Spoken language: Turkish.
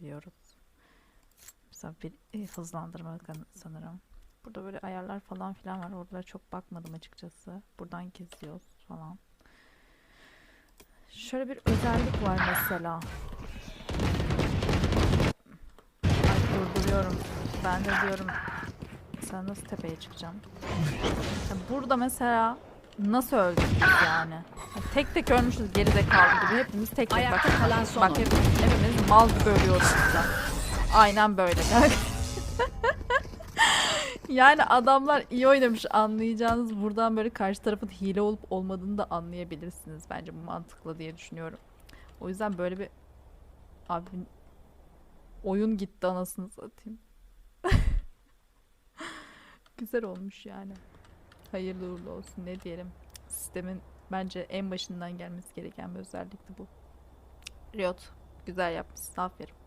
diyoruz. Mesela bir e, hızlandırma sanırım. Burada böyle ayarlar falan filan var. Oralara çok bakmadım açıkçası. Buradan kesiyoruz falan. Şöyle bir özellik var mesela. Ay durduruyorum. Ben de diyorum sen nasıl tepeye çıkacaksın? Ya burada mesela nasıl öldük yani? Ya Tek tek ölmüşüz gerizekalı gibi. Hepimiz tek tek Ayakta bak. kalan son Bak hepimiz, hepimiz mal gibi ölüyoruz burada. Aynen böyle. yani adamlar iyi oynamış anlayacağınız buradan böyle karşı tarafın hile olup olmadığını da anlayabilirsiniz. Bence bu mantıklı diye düşünüyorum. O yüzden böyle bir abi oyun gitti anasını satayım. Güzel olmuş yani. Hayırlı uğurlu olsun ne diyelim. Sistemin bence en başından gelmesi gereken bir özellikti bu. Riot güzel yapmışsın aferin.